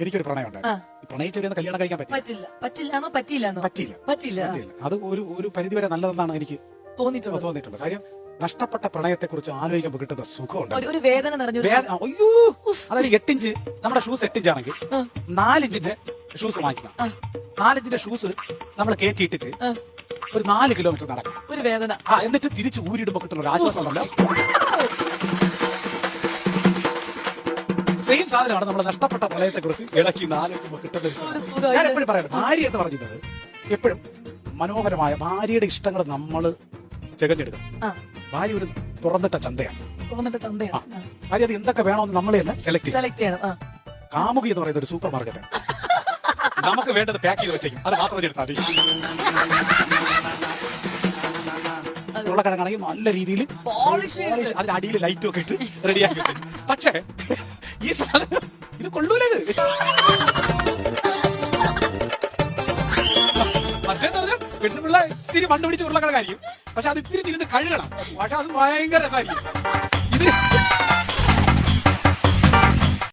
എനിക്കൊരു പ്രണയം. ഉണ്ടായിരുന്നു. പ്രണയിച്ചെടിയെന്ന് കല്യാണം കഴിക്കാൻ പറ്റില്ല. പറ്റില്ല പറ്റിയില്ല പറ്റില്ല അത് ഒരു ഒരു പരിധിവരെ നല്ലതെന്നാണ് എനിക്ക് തോന്നിയിട്ടുള്ളത്. തോന്നിയിട്ടുള്ളത്. കാര്യം നഷ്ടപ്പെട്ട പ്രണയത്തെ കുറിച്ച് ആലോചിക്കുമ്പോൾ കിട്ടുന്ന സുഖമുണ്ട്. ഒരു- വേദന നിറഞ്ഞു അയ്യോ! അതായത് എട്ടിഞ്ച് നമ്മുടെ ഷൂസ് എട്ടിഞ്ച് ആണെങ്കിൽ. നാലിഞ്ചിന്റെ ഷൂസ് വാങ്ങിക്കണം. നാലിഞ്ചിന്റെ ഷൂസ് നമ്മൾ കയറ്റിയിട്ടിട്ട്. ഒരു നാല് കിലോമീറ്റർ നടക്കണം. ഒരു വേദന. ആ എന്നിട്ട് തിരിച്ച് ഊരിടുമ്പോ കിട്ടുന്ന ഒരു ആശ്വാസം ഉണ്ടല്ലോ സെയിം സാധനമാണ് നമ്മുടെ നഷ്ടപ്പെട്ട പ്രളയത്തെ കുറിച്ച് ഇടയ്ക്ക് നാലോചിക്കുമ്പോൾ കിട്ടുന്ന ഒരു സുഖം. ഞാൻ എപ്പോഴും പറയാം ഭാര്യ എന്ന് പറഞ്ഞത് എപ്പോഴും മനോഹരമായ ഭാര്യയുടെ ഇഷ്ടങ്ങൾ നമ്മൾ ചെകഞ്ഞെടുക്കണം ആ. ഭാര്യ ഒരു തുറന്നിട്ട ചന്തയാണ്. തോന്നിട്ട ചന്തയാണ്. ഭാര്യ അത് എന്തൊക്കെ വേണമെന്ന് നമ്മൾ തന്നെ സെലക്ട് ചെയ്യും. സെലക്ട് ചെയ്യണം. ആ. കാമുകി എന്ന് പറയുന്ന ഒരു സൂപ്പർ മാർക്കറ്റാണ് നമുക്ക് വേണ്ടത് പാക്ക് ചെയ്ത് വെച്ചേക്കും. അത് മാത്രം എടുത്താൽ മതി. ഉരുളക്കിഴങ്ങാണെങ്കിൽ നല്ല രീതിയിൽ. അതിന്റെ അടിയിൽ ലൈറ്റും ഒക്കെ ഇട്ട് റെഡിയാക്കി പക്ഷേ ഈ സാധനം ഇത് കൊള്ളൂലത്. മറ്റേന്ന് പറഞ്ഞാൽ പെണ്ണുപിള്ള ഇത്തിരി മണ്ണ് പിടിച്ച് ഉരുളക്കിഴങ്ങായിരിക്കും. പക്ഷെ അത് ഇത്തിരി തിരുന്ന് കഴുകണം. പക്ഷെ അത് ഭയങ്കര രസമായിരിക്കും ഇത്